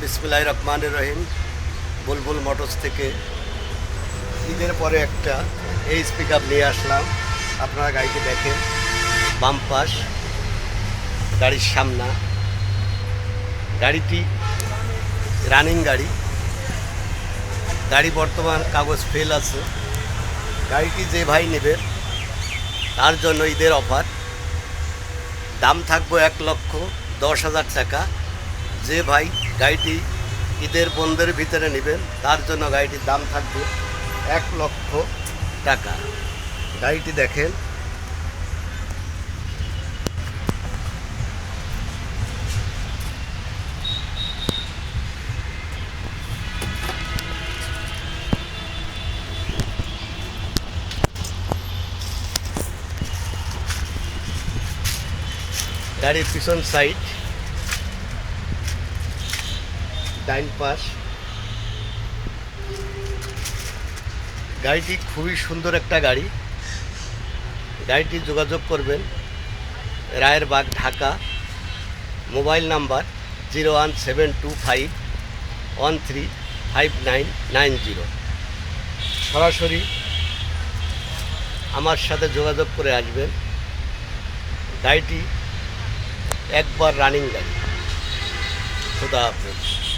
বিসমিল্লাহ রহমান রহিম, বুলবুল মোটরস থেকে। ঈদের পরে একটা এই পিক আপ নিয়ে আসলাম। আপনারা গাড়িটি দেখেন, বাম পাশ, গাড়ির সামনা। গাড়িটি রানিং গাড়ি। গাড়ি বর্তমান কাগজ ফেল আছে। গাড়িটি যে ভাই নেবে, তার জন্য ঈদের অফার দাম থাকব এক লক্ষ দশ হাজার টাকা। যে ভাই গাড়িটি ঈদের বন্ধের ভিতরে নেবেন তার জন্য গাড়িটির দাম থাকবে এক লক্ষ টাকা। গাড়িটি দেখেন। গাড়ির পিছন সাইড ডাইন পাশ গাড়িটি খুবই সুন্দর একটা গাড়ি। গাড়িটি যোগাযোগ করবেন। Rayerbag, Dhaka. Mobile number zero one seven two five one three five nine nine zero. সরাসরি আমার সাথে যোগাযোগ করে আসবেন। গাড়িটি একবার রানিং গাড়ি। খুদা হাফেজ।